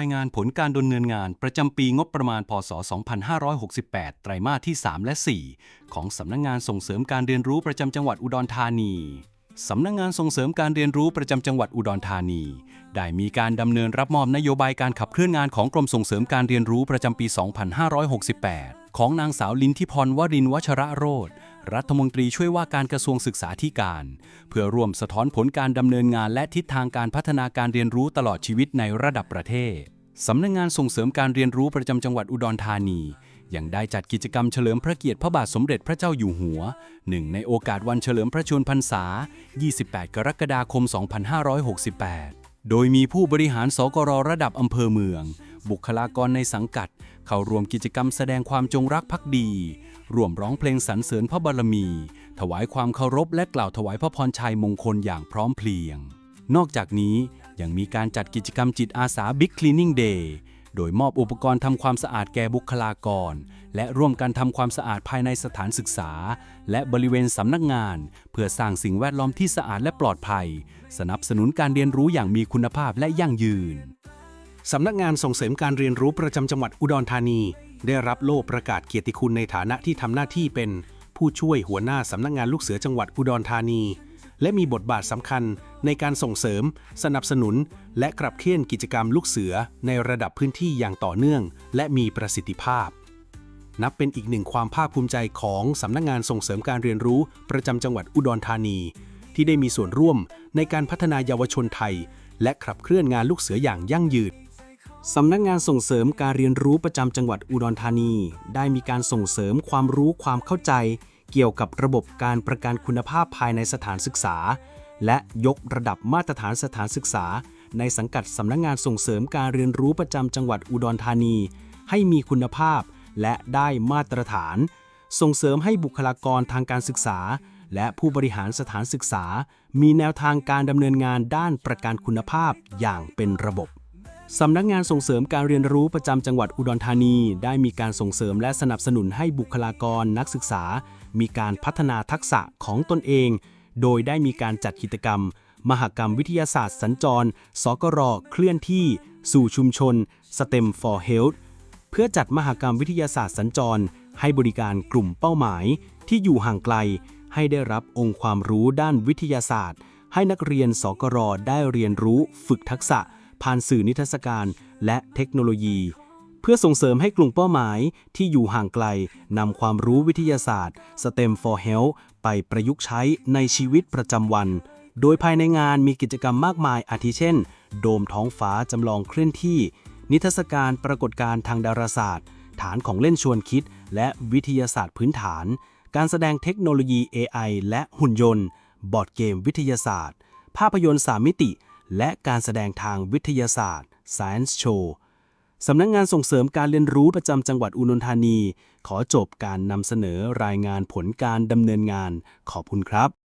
ายงานผลการดำเนินงานประจำปีงบประมาณ พศ 2568 ไตรมาสที่ 3 และ 4 ของสำนักงงานส่งเสริมการเรียนรู้ประจำจังหวัดอุดรธานีสำนักงงานส่งเสริมการเรียนรู้ประจำจังหวัดอุดรธานี ได้มีการดำเนินรับมอบนโยบายการขับเคลื่อนงานของกรมส่งเสริมการเรียนรู้ประจำปี 2568 ของนางสาวลินทิพรวรินวัชระโรธ รัฐมนตรีช่วยว่าการกระทรวงศึกษาธิการ เพื่อร่วมสะท้อนผลการดำเนินงานและทิศทางการพัฒนาการเรียนรู้ตลอดชีวิตในระดับประเทศ สำนักงงานส่งเสริมการเรียนรู้ประจำจังหวัดอุดรธานียังได้จัดกิจกรรมเฉลิมพระเกียรติพระบาทสมเด็จพระเจ้าอยู่หัวหนึ่งในโอกาสวันเฉลิมพระชนพรรษา 28 กรกฎาคม 2568 โดยมีผู้บริหารสกรระดับอำเภอเมือง บุคลากรในสังกัด เข้าร่วมกิจกรรมแสดงความจงรักภักดีร่วมร้องเพลงสรรเสริญพระบารมี ถวายความเคารพและกล่าวถวายพระพรชัยมงคลอย่างพร้อมเพรียง นอกจากนี้ยังมีการจัดกิจกรรมจิตอาสา Big Cleaning Day โดยมอบอุปกรณ์ทำความสะอาดแก่บุคลากร และร่วมกันทำความสะอาดภายในสถานศึกษา และบริเวณสำนักงาน เพื่อสร้างสิ่งแวดล้อมที่สะอาดและปลอดภัย สนับสนุนการเรียนรู้อย่างมีคุณภาพและยั่งยืน สำนักงานส่งเสริมการเรียนรู้ประจำจังหวัดอุดรธานี ได้รับโล่ประกาศเกียรติคุณในฐานะที่ทำหน้าที่เป็น ผู้ช่วยหัวหน้าสำนักงานลูกเสือจังหวัดอุดรธานี และมีบทบาทสำคัญในการส่งเสริม สนับสนุน และกลับเคลื่อนกิจกรรมลูกเสือในระดับพื้นที่อย่างต่อเนื่อง และมีประสิทธิภาพ นับเป็นอีกหนึ่งความภาคภูมิใจของสำนักงานส่งเสริมการเรียนรู้ประจำจังหวัดอุดรธานี ที่ได้มีส่วนร่วมในการพัฒนายาวชนไทย และขับเคลื่อนงานลูกเสืออย่างยั่งยืน สำนักงานส่งเสริมการเรียนรู้ประจำจังหวัดอุดรธานี ได้มีการส่งเสริมความรู้ความเข้าใจ เกี่ยวกับระบบการประกันคุณภาพภายในสถานศึกษา และยกระดับมาตรฐานสถานศึกษา ในสังกัดสำนักงานส่งเสริมการเรียนรู้ประจำจังหวัดอุดรธานี ให้มีคุณภาพและได้มาตรฐาน ส่งเสริมให้บุคลากรทางการศึกษา และผู้บริหารสถานศึกษา มีแนวทางการดำเนินงานด้านประกันคุณภาพอย่างเป็นระบบ สำนักงานส่งเสริมการเรียนรู้ประจำจังหวัดอุดรธานี ได้มีการส่งเสริมและสนับสนุนให้บุคลากรนักศึกษา มีการพัฒนาทักษะของตนเอง โดยได้มีการจัดกิจกรรม มหกรรมวิทยาศาสตร์สัญจร สกรเคลื่อนที่ สู่ชุมชน STEM for Health เพื่อจัดมหกรรมวิทยาศาสตร์สัญจร ให้บริการกลุ่มเป้าหมาย ที่อยู่ห่างไกล ให้ได้รับองค์ความรู้ด้านวิทยาศาสตร์ ให้นักเรียนสกรได้เรียนรู้ฝึกทักษะ ผ่านสื่อนิทรรศการและเทคโนโลยี เพื่อส่งเสริมให้กลุ่มเป้าหมายที่อยู่ห่างไกลนำความรู้วิทยาศาสตร์ STEM for Health ไปประยุกต์ใช้ในชีวิตประจำวัน โดยภายในงานมีกิจกรรมมากมายอาทิเช่น โดมท้องฟ้าจำลองเคลื่อนที่ นิทรรศการปรากฏการณ์ทางดาราศาสตร์ ฐานของเล่นชวนคิด และวิทยาศาสตร์พื้นฐาน การแสดงเทคโนโลยี AI และหุ่นยนต์ บอร์ดเกมวิทยาศาสตร์ ภาพยนตร์สามมิติ และการแสดงทางวิทยาศาสตร์ Science Show สำนักงงานส่งเสริมการเรียนรู้ประจำจังหวัดอุดรธานี ขอจบการนำเสนอรายงานผลการดำเนินงาน ขอบคุณครับ